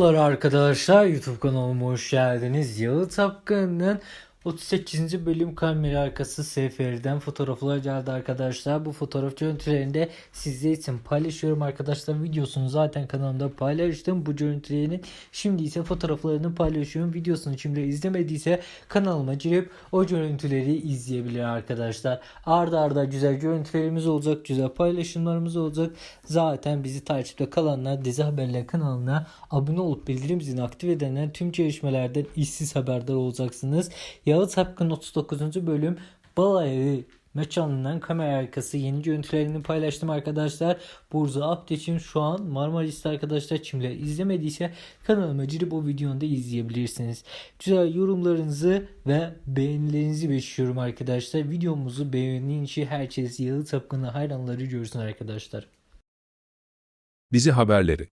Merhabalar arkadaşlar YouTube kanalıma hoş geldiniz. Yağı Tapkan'ın 38. bölüm kamera arkası seferden fotoğraflar geldi arkadaşlar. Bu fotoğraf görüntülerini de sizler için paylaşıyorum arkadaşlar. Videosunu zaten kanalımda paylaştım. Bu görüntülerin şimdi ise fotoğraflarını paylaşıyorum. Videosunu şimdi izlemediyse kanalıma girip o görüntüleri izleyebilir arkadaşlar. Arda arda güzel görüntülerimiz olacak. Güzel paylaşımlarımız olacak. Zaten bizi takipte kalanlar Dizi Haberler kanalına abone olup bildirim zilini aktif edenler tüm gelişmelerden işsiz haberdar olacaksınız. Yağız Hakkın 39. bölüm Balayı mekanından kamera arkası yeni görüntülerini paylaştım arkadaşlar. Burza Abdeç'in şu an Marmaris'te arkadaşlar kimler izlemediyse kanalıma girip o videonu da izleyebilirsiniz. Güzel yorumlarınızı ve beğenilerinizi bekliyorum arkadaşlar. Videomuzu beğendiğin için herkes Yağız Hakkı'nın hayranları görsün arkadaşlar. Dizi haberleri.